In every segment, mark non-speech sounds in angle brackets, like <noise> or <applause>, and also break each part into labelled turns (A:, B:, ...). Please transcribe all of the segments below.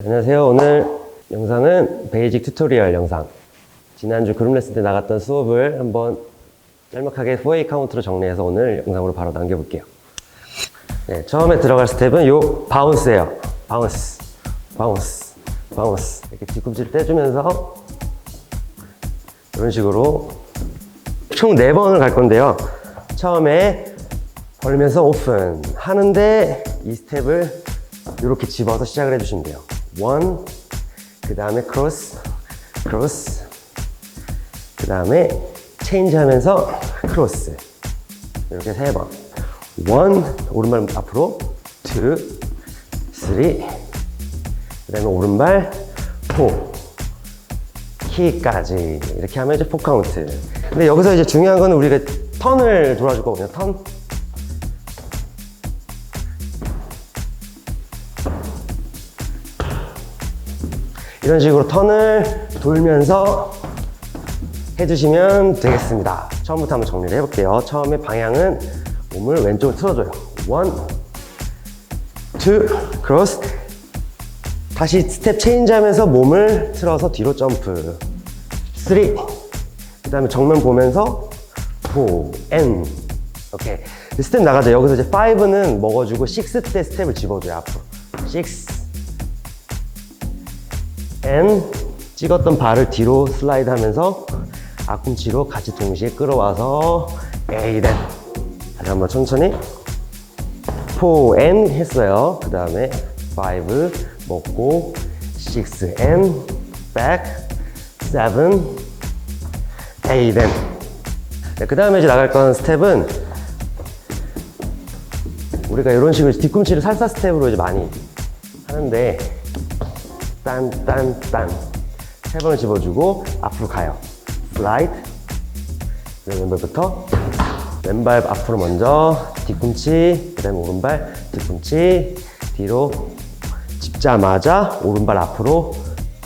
A: 안녕하세요. 오늘 영상은 베이직 튜토리얼 영상. 지난주 그룹 레슨 때 나갔던 수업을 한번 짤막하게 4A 카운트로 정리해서 오늘 영상으로 바로 남겨볼게요. 네, 처음에 들어갈 스텝은 요 바운스예요. 바운스, 바운스, 바운스. 이렇게 뒤꿈치를 떼주면서 이런 식으로 총 4번을 갈 건데요. 처음에 벌면서 오픈 하는데 이 스텝을 이렇게 집어서 시작을 해주시면 돼요. 원, 그 다음에 크로스, 크로스, 그 다음에 체인지 하면서 크로스. 이렇게 세 번. 원, 오른발 앞으로, 투, 쓰리, 그 다음에 오른발, 포, 키까지. 이렇게 하면 이제 포 카운트. 근데 여기서 이제 중요한 거는 우리가 턴을 돌아줄 거거든요. 턴. 이런 식으로 턴을 돌면서 해주시면 되겠습니다. 처음부터 한번 정리를 해볼게요. 처음에 방향은 몸을 왼쪽으로 틀어줘요. 원, 투, 크로스. 다시 스텝 체인지 하면서 몸을 틀어서 뒤로 점프. 쓰리. 그 다음에 정면 보면서 포, 엔. 오케이. 스텝 나가죠. 여기서 이제 5는 먹어주고 6때 스텝을 집어줘요. 앞으로. 6. N 찍었던 발을 뒤로 슬라이드 하면서 앞꿈치로 같이 동시에 끌어와서 A 된 다시 한번 천천히. 4N 했어요. 그 다음에 5 먹고 6N back 7 A 된 네, 그 다음에 이제 나갈 건 스텝은 우리가 이런 식으로 뒤꿈치를 살사 스텝으로 이제 많이 하는데 딴, 딴, 딴. 세 번을 집어주고 앞으로 가요. 슬라이드. 왼발부터. 왼발 앞으로 먼저 뒤꿈치, 그 다음에 오른발 뒤꿈치, 뒤로 집자마자 오른발 앞으로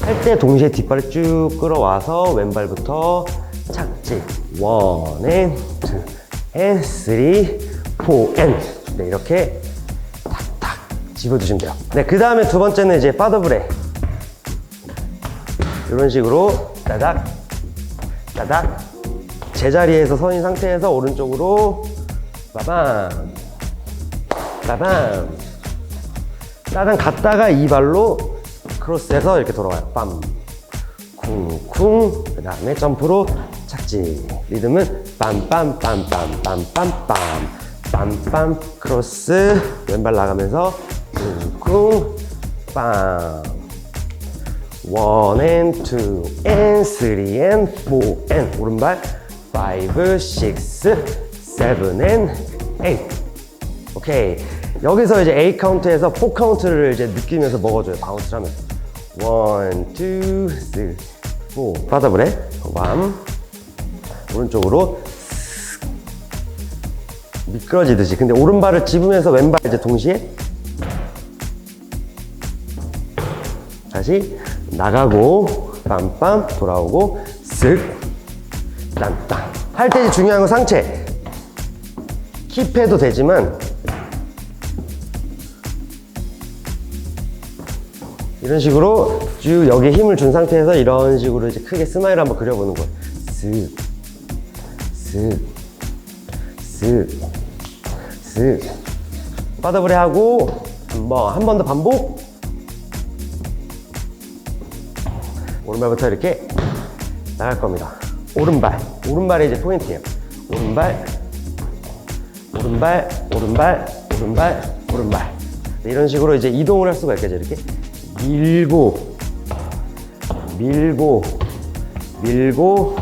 A: 할 때 동시에 뒷발을 쭉 끌어와서 왼발부터 착지. 원, 앤, 투, 앤, 쓰리, 포, 앤. 네, 이렇게 탁탁 집어주시면 돼요. 네, 그 다음에 두 번째는 이제 파더브레. 이런 식으로 따닥 따닥. 제자리에서 서인 상태에서 오른쪽으로 빠밤 빠밤. 따당 갔다가 이 발로 크로스해서 이렇게 돌아와요. 빰. 쿵쿵. 그 다음에 점프로 착지. 리듬은 빰빰빰빰빰빰빰. 빰빰 크로스. 왼발 나가면서 쿵쿵 빰 원 and two and three and four and 오른발 five, six, seven and eight. 오케이. 여기서 이제 A 카운트에서 4 카운트를 이제 느끼면서 먹어줘요. 바운스를 하면서. one, two, three, four. 받아보래. one. 오른쪽으로 미끄러지듯이. 근데 오른발을 집으면서 왼발 이제 동시에 다시 나가고 빰빰 돌아오고 쓱 딴딴. 할때 중요한 건 상체. 킵해도 되지만 이런 식으로 쭉 여기에 힘을 준 상태에서 이런 식으로 이제 크게 스마일 한번 그려보는 거예요. 쓱 쓱, 쓱, 쓱. 빠더블에 하고 한 번, 한 번 더 반복. 오른발부터 이렇게 나갈 겁니다. 오른발, 오른발이 이제 포인트예요. 오른발, 오른발, 오른발, 오른발, 오른발. 네, 이런 식으로 이제 이동을 할 수가 있겠죠. 이렇게 밀고, 밀고, 밀고,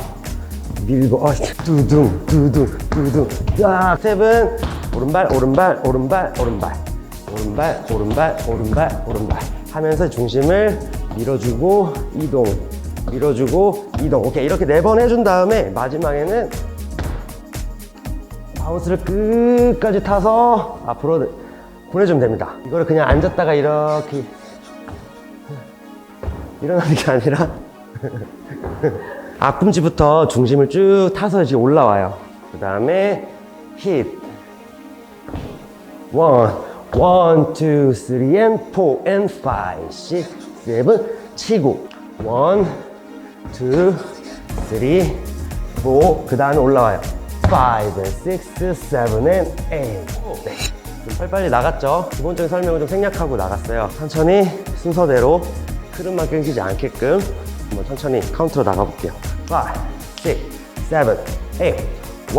A: 밀고, 아, 두둥, 두둥, 두둥. 자, 스텝은 오른발, 오른발, 오른발, 오른발, 오른발, 오른발, 오른발, 오른발 하면서 중심을 밀어주고 이동, 밀어주고 이동. 오케이 이렇게 네 번 해준 다음에 마지막에는 바운스를 끝까지 타서 앞으로 보내주면 됩니다. 이거를 그냥 앉았다가 이렇게 일어나는 게 아니라 <laughs> 앞꿈치부터 중심을 쭉 타서 이제 올라와요. 그 다음에 힙. 원, 원, 투, 쓰리, and four, and five, six, 세븐 치고 원, 투, 쓰리, 포. 그 다음에 올라와요. 파이브, 식스, 세븐, 앤 에잇. 네. 좀 빨리빨리 나갔죠? 기본적인 설명을 좀 생략하고 나갔어요. 천천히 순서대로 흐름만 끊기지 않게끔 한번 천천히 카운트로 나가볼게요. 5, 6, 7, 8, 1, 2,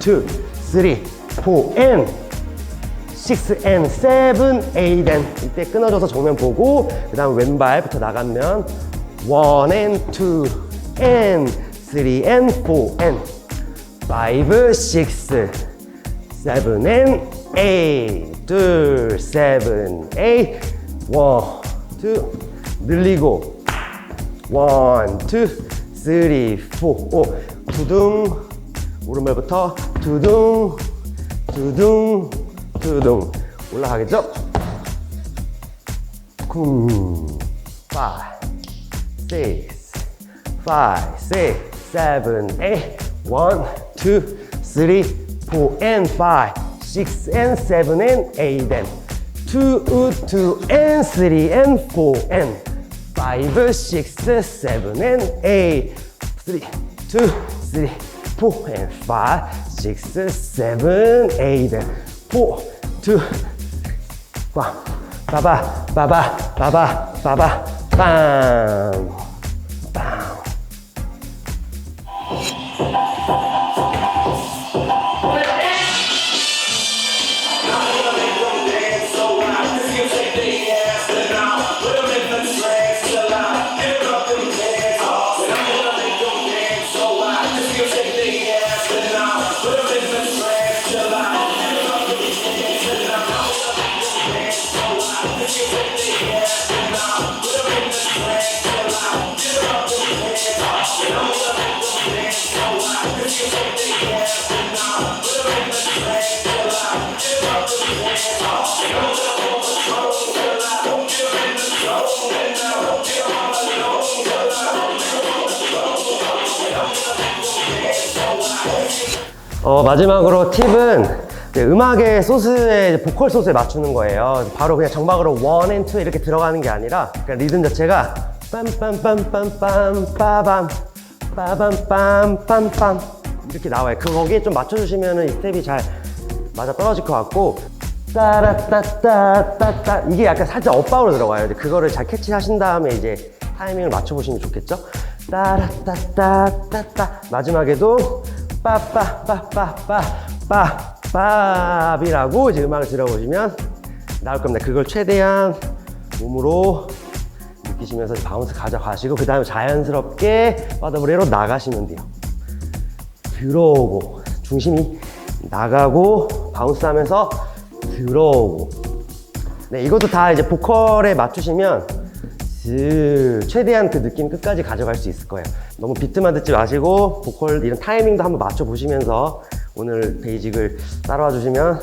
A: 3, 4, and 6 and 7, 8 and 이때 끊어져서 정면 보고 그 다음 왼발부터 나가면 1 and 2 and 3 and 4 and 5, 6, 7 and 8 둘, 7, 8 원, 투 늘리고. 원, 투, 쓰리, 포, 오 두둥. 오른발부터 두둥. 두둥 두둥 올라가겠죠? 쿵 five, six, five, six, seven, eight, one, two, three, four, and five, six, and seven, and eight, and two, two, and three, and four, and five, six, seven, and eight, three, two, three, four, and five, six, seven, eight, and four, two, 빠, 빠바, 빠바, 빠바, 빠바, 빰, 빰. 어, 마지막으로 팁은 음악의 소스에 보컬 소스에 맞추는 거예요. 바로 그냥 정박으로 원 앤 투 이렇게 들어가는 게 아니라 그러니까 리듬 자체가 빰빰빰빰빰 빠밤 빠밤 빰빰빰 이렇게 나와요. 그 거기에 좀 맞춰주시면은 이 스텝이 잘 맞아 떨어질 것 같고 따라따따따따 이게 약간 살짝 엇박으로 들어가요. 그거를 잘 캐치하신 다음에 이제 타이밍을 맞춰보시면 좋겠죠? 따라따따따따 마지막에도 빠빠빠빠빠빠 빠비라고 이제 음악을 들어보시면 나올 겁니다. 그걸 최대한 몸으로 느끼시면서 바운스 가져가시고 그 다음에 자연스럽게 바더브레로 나가시면 돼요. 들어오고 중심이 나가고 바운스 하면서 들어오고 네 이것도 다 이제 보컬에 맞추시면 슥 최대한 그 느낌 끝까지 가져갈 수 있을 거예요 너무 비트만 듣지 마시고 보컬 이런 타이밍도 한번 맞춰 보시면서 오늘 베이직을 따라와 주시면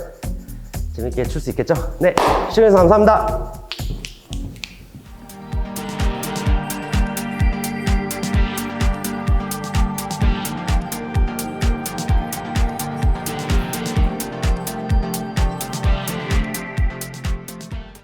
A: 재밌게 출 수 있겠죠? 네 시청해주셔서 감사합니다